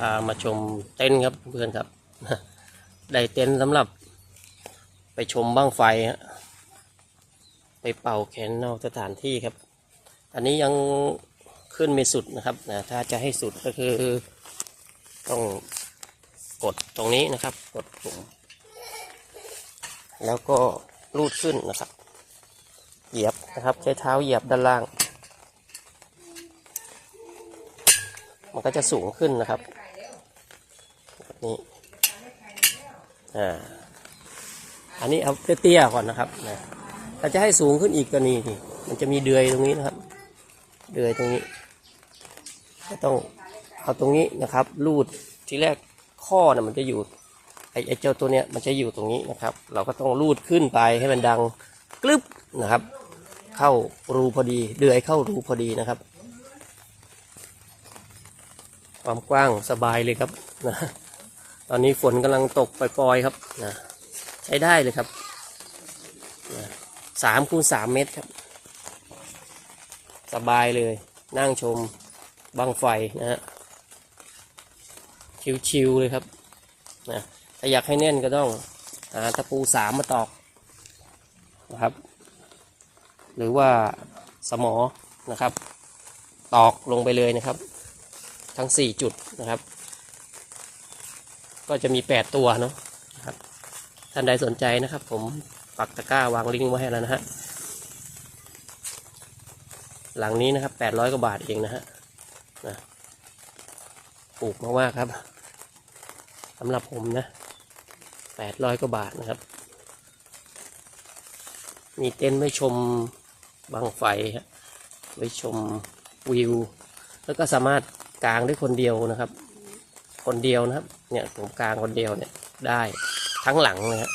พามาชมเต็นท์ครับเพื่อนครับ ได้เต็นท์สำหรับ ไปชมบ้างไฟฮะไปเป่าแขนนอกสถานที่ครับ อันนี้ยังขึ้นไม่สุดนะครับนะถ้าจะให้สุดก็คือต้องกดตรงนี้นะครับ กดปุ่มแล้วก็ลูดขึ้นนะครับ เหยียบนะครับ ใช้เท้าเหยียบด้านล่าง มันก็จะสูงขึ้นนะครับ นี้อ่าอันนี้เอาเตี้ยๆก่อนนะครับนะถ้าจะให้สูงขึ้นอีกก็นี่นี่มันจะมีเดือยตรงนี้นะครับ เดือยตรงนี้ก็ต้องเอาตรงนี้นะครับ ลูดทีแรกข้อนะมันจะอยู่ไอ้ไอ้เจ้าตัวเนี้ยมันจะอยู่ตรงนี้นะครับ เราก็ต้องลูดขึ้นไปให้มันดังกรึบนะครับ เข้ารูพอดี เดือยเข้ารูพอดีนะครับ ความกว้างสบายเลยครับนะ ตอนนี้ฝนกำลังตกปล่อยๆครับนะใช้ได้เลยครับนะสามคูณสามเมตรครับ สบายเลย นั่งชมบังไฟนะฮะชิวๆเลยครับนะถ้าอยากให้แน่นก็ต้องหาตะปูสามมาตอกนะครับ หรือว่าสมอนะครับ ตอกลงไปเลยนะครับ ทั้ง4จุดนะครับ ก็จะมี8ตัวเนาะครับ ท่านใดสนใจนะครับ ผมปักตะกร้าวางลิงก์ไว้ให้แล้วนะฮะ หลังนี้นะครับ800กว่าบาทเองนะฮะนะถูกมากๆครับสำหรับผมนะ800กว่าบาทนะครับ มีเต็นท์ไว้ชมบังไฟฮะไว้ชมวิว แล้วก็สามารถกางได้คนเดียวนะครับ คนเดียวนะครับ เนี่ยผมกลางคนเดียวเนี่ยได้ทั้งหลังเลยฮะ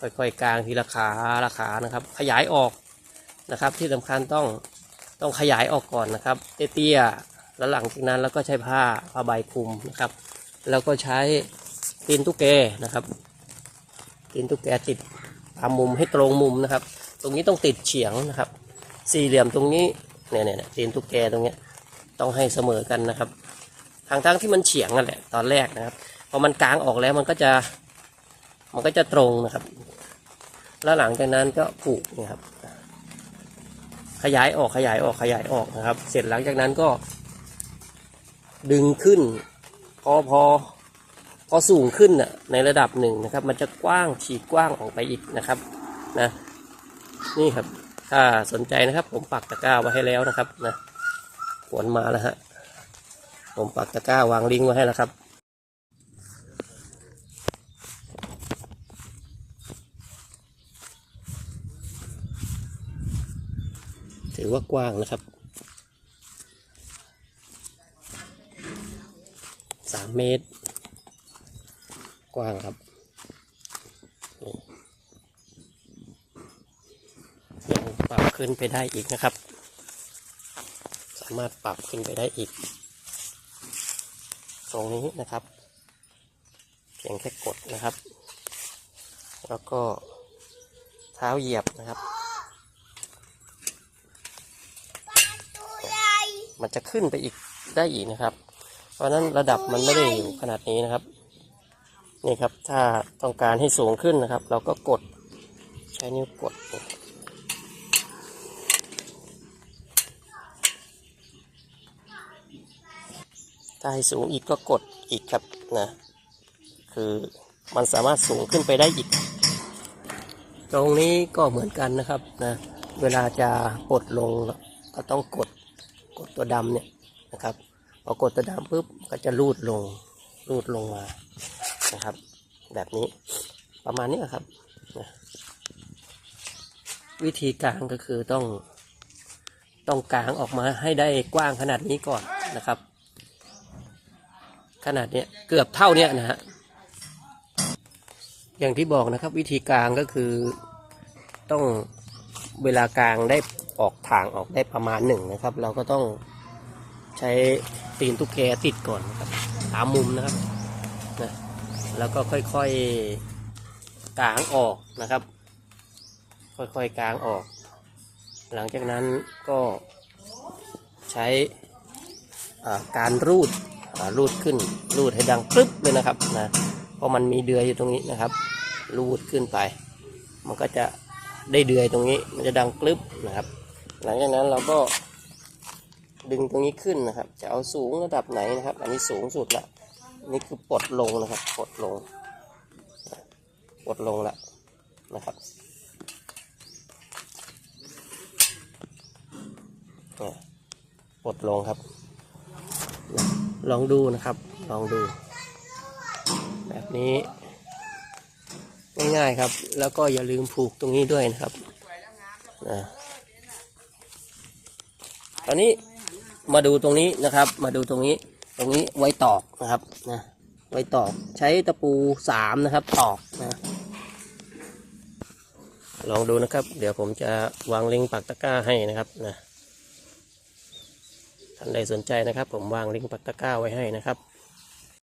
ค่อยๆกลางทีละขาละขานะครับ ขยายออกนะครับ ที่สำคัญต้องต้องขยายออกก่อนนะครับ เตี้ยๆแล้วหลังจากนั้นแล้วก็ใช้ผ้าผ้าใบคลุมนะครับ แล้วก็ใช้ตีนตุ๊กแกนะครับตีนตุ๊กแกติดตามมุมให้ตรงมุมนะครับ ตรงนี้ต้องติดเฉียงนะครับ สี่เหลี่ยมตรงนี้เนี่ยเนี่ยเนี่ยตีนตุ๊กแกตรงเนี้ยต้องให้เสมอกันนะครับ ทางทั้งที่มันเฉียงนั่นแหละตอนแรกนะครับพอมันกลางออกแล้วมันก็จะ มันก็จะตรงนะครับ แล้วหลังจากนั้นก็ผูกนี่ครับ ขยายออกขยายออกขยายออกนะครับ เสร็จหลังจากนั้นก็ ดึงขึ้น พอพอพอสูงขึ้นน่ะในระดับหนึ่งนะครับ มันจะกว้างฉีกกว้างออกไปอีกนะครับนะนี่ครับ ถ้าสนใจนะครับ ผมปักตะกร้าไว้ให้แล้วนะครับนะฝนมาแล้วฮะ ผมปักตะกร้าวางลิงก์ไว้ให้แล้วครับถือว่ากว้างนะครับสามเมตร กว้างครับยังปรับขึ้นไปได้อีกนะครับ สามารถปรับขึ้นไปได้อีก ตรงนี้นะครับ เพียงแค่กดนะครับ แล้วก็เท้าเหยียบนะครับ มันจะขึ้นไปอีกได้อีกนะครับ เพราะฉะนั้นระดับมันไม่ได้อยู่ขนาดนี้นะครับ นี่ครับถ้าต้องการให้สูงขึ้นนะครับ เราก็กดใช้นิ้วกด ถ้าให้สูงอีกก็กดอีกครับนะ คือมันสามารถสูงขึ้นไปได้อีก ตรงนี้ก็เหมือนกันนะครับนะเวลาจะกดลงก็ต้องกดกดตัวดำเนี่ยนะครับพอกดตัวดำปุ๊บก็จะรูดลงรูดลงมานะครับ แบบนี้ประมาณนี้ครับนะวิธีกางก็คือต้องต้องกางออกมาให้ได้กว้างขนาดนี้ก่อนนะครับ ขนาดเนี้ยเกือบเท่าเนี้ยนะฮะอย่างที่บอกนะครับ วิธีกลางก็คือต้องเวลากลางได้ออกทางออกได้ประมาณหนึ่งนะครับ เราก็ต้องใช้ตีนตุ๊กแกติดก่อนนะครับตามมุมนะครับนะแล้วก็ค่อยๆกลางออกนะครับ ค่อยๆกลางออก หลังจากนั้นก็ใช้อ่าการรูด รูดขึ้นรูดให้ดังกรึบเลยนะครับนะเพราะมันมีเดือยอยู่ตรงนี้นะครับ รูดขึ้นไป มันก็จะได้เดือยตรงนี้ มันจะดังกรึบนะครับ หลังจากนั้นเราก็ดึงตรงนี้ขึ้นนะครับ จะเอาสูงระดับไหนนะครับ อันนี้สูงสุดละนี่คือปลดลงนะครับปลดลงปลดลงละนะครับเนี่ยปลดลงครับ ลองดูนะครับ ลองดู แบบนี้ ง่ายๆครับ แล้วก็อย่าลืมผูกตรงนี้ด้วยนะครับนะตอนนี้มาดูตรงนี้นะครับ มาดูตรงนี้ ตรงนี้ไว้ตอกนะครับนะไว้ตอกใช้ตะปูสามนะครับ ตอกนะลองดูนะครับ เดี๋ยวผมจะวางเลิงปักตะกร้าให้นะครับนะ ท่านใดสนใจนะครับ ผมวางลิงก์ปักตะกร้าไว้ให้นะครับ